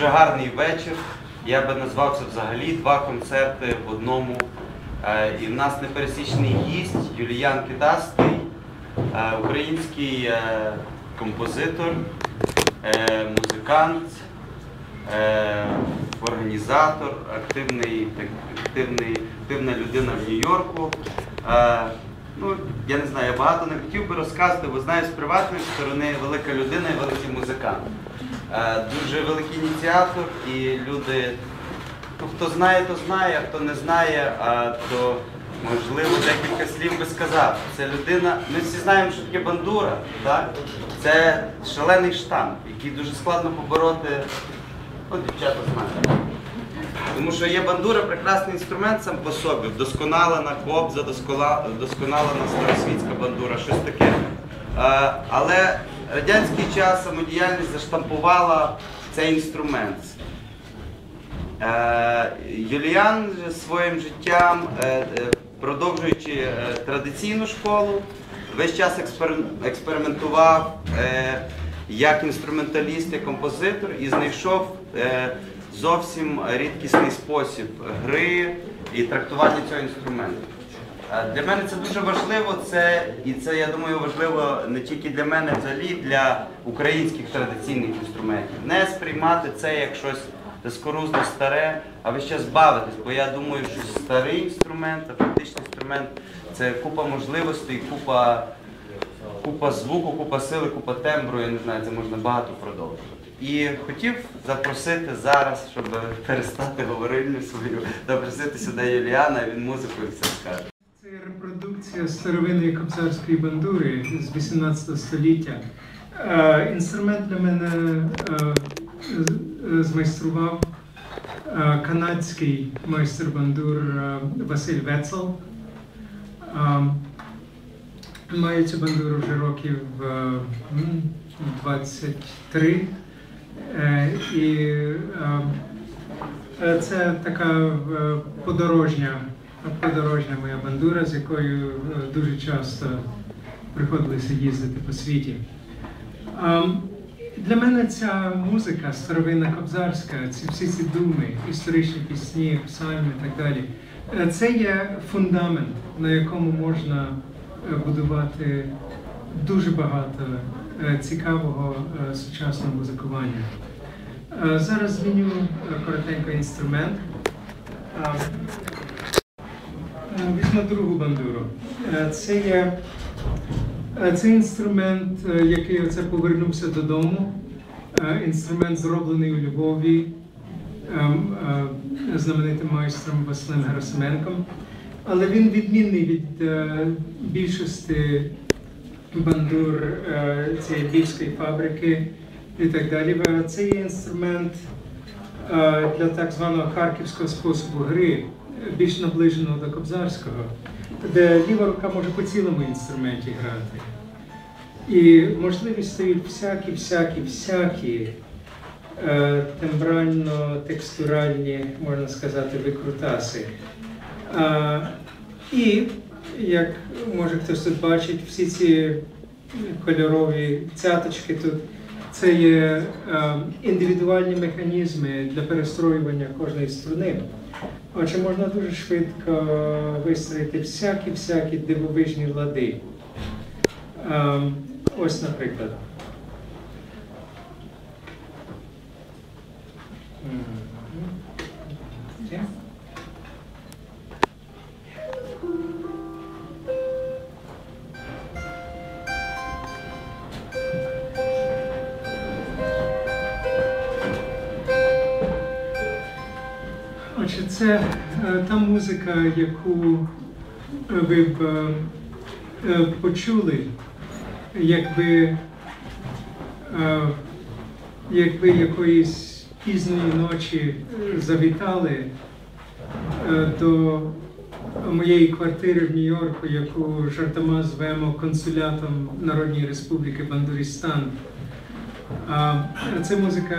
Дуже гарний вечір. Я би назвав це взагалі два концерти в одному. Е, І в нас непересічний гість Юліян Китастий, е, український е, композитор, музикант, організатор, активний, активний, активна людина в Нью-Йорку. Ну, я не знаю, я багато не хотів би розказати, бо знаю з приватної сторони велика людина і великий музикант. Е, Дуже великий ініціатор і люди, ну, хто знає, то знає, а хто не знає, то можливо декілька слів би сказав. Це людина, ми всі знаємо, що таке бандура, так? Це шалений штамп, який дуже складно побороти. От дівчата знають. Тому що є бандура прекрасний інструмент сам по собі, вдосконалена кобза, доскола- досконалена старосвітська бандура, щось таке. Е, Але радянський час самодіяльність заштампувала цей інструмент. Е, Юліан своїм життям, е, е, продовжуючи традиційну школу, весь час експериментував як інструменталіст, як композитор і знайшов зовсім рідкісний спосіб гри і трактування цього інструменту. Е, Для мене це дуже важливо, це, і це, я думаю, важливо не тільки для мене, взагалі для українських традиційних інструментів. Не сприймати це як щось безкорузно старе, а весь час бавитись. Бо я думаю, що старий інструмент, автентичний інструмент це купа можливостей, купа, купа звуку, купа сили, купа тембру, я не знаю, це можна багато продовжувати. І хотів запросити зараз, щоб перестати говорильню свою, запросити сюди Юліана, він музикою все скаже. Репродукція старовинної кобзарської бандури з 18 століття. Е, Інструмент для мене е, з- е, змайстрував канадський майстер бандур Василь Вецел. Маю цю бандуру вже років е, 23. Е, І Це така подорожня, подорожня моя бандура, з якою е, дуже часто приходилося їздити по світі. Для мене ця музика старовинна кобзарська, ці всі ці думи, історичні пісні, псальми і так далі. е, Це є фундамент, на якому можна е, будувати дуже багато е, цікавого сучасного музикування. Зараз зміню коротенько інструмент. Е, е, другу бандуру. Е, Це є е, це інструмент, е, який оце повернувся додому. Інструмент зроблений у Львові ем, знаменитим майстром Василем Герасименком. Але він відмінний від більшості бандур цієї львівської фабрики і так далі. Це є інструмент для так званого харківського способу гри, е, більш наближеного до кобзарського, де ліва рука може по цілому інструменті грати. І можливість стають всякі, всякі, всякі е, тембрально-текстуральні, можна сказати, викрутаси. І, як може хтось тут бачить, всі ці кольорові цяточки тут це є е, індивідуальні механізми для перестроювання кожної струни. Отже, можна дуже швидко вистроїти всякі-всякі дивовижні лади. Е, ось, наприклад. Це е, та музика, яку ви б е, е, почули, якби, якби якоїсь пізньої ночі завітали до моєї квартири в Нью-Йорку, яку жартома звемо консулятом Народної Республіки Бандурістан. Це музика,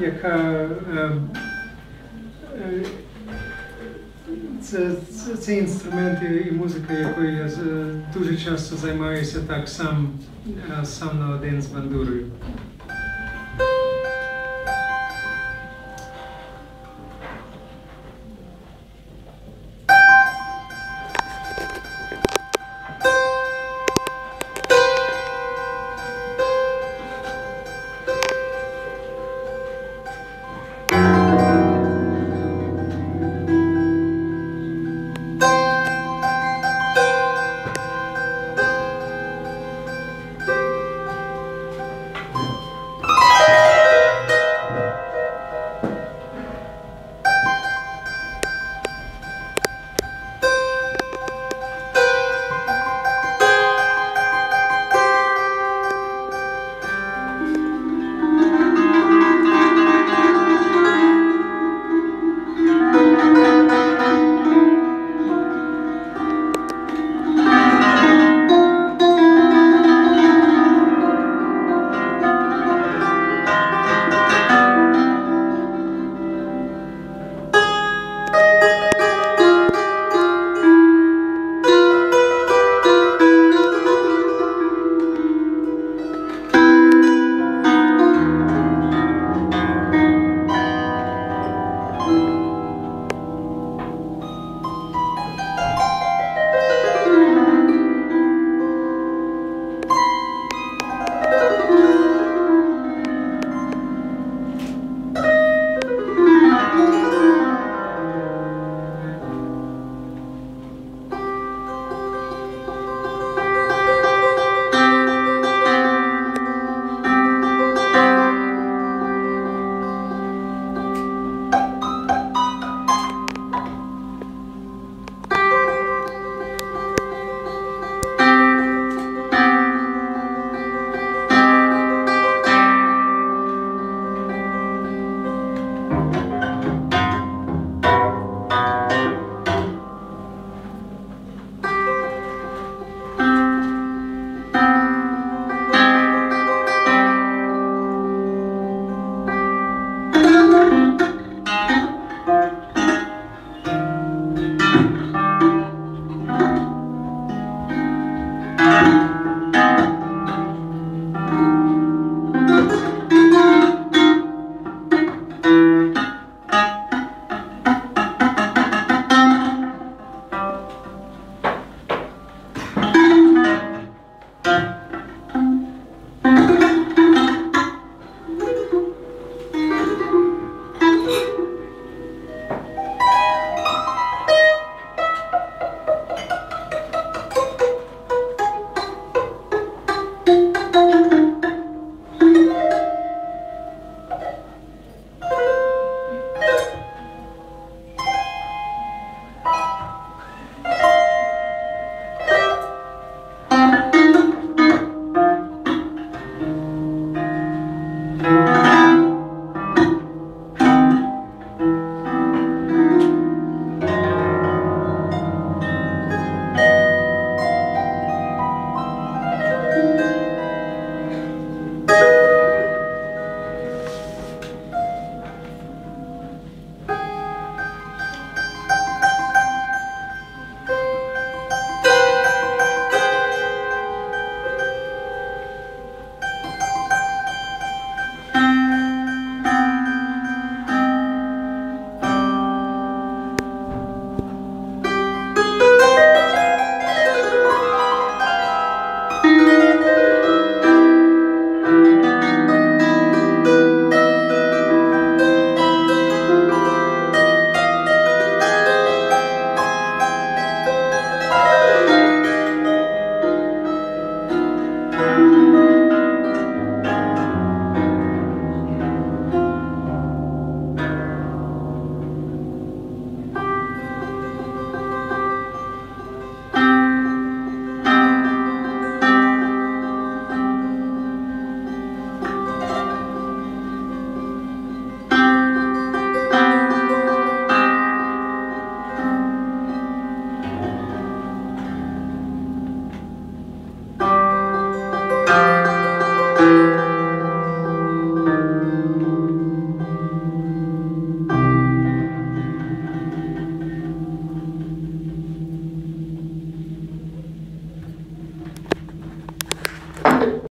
яка е, е, це, це, це інструменти і музика, якою я дуже часто займаюся так сам, е, сам на один з бандурою.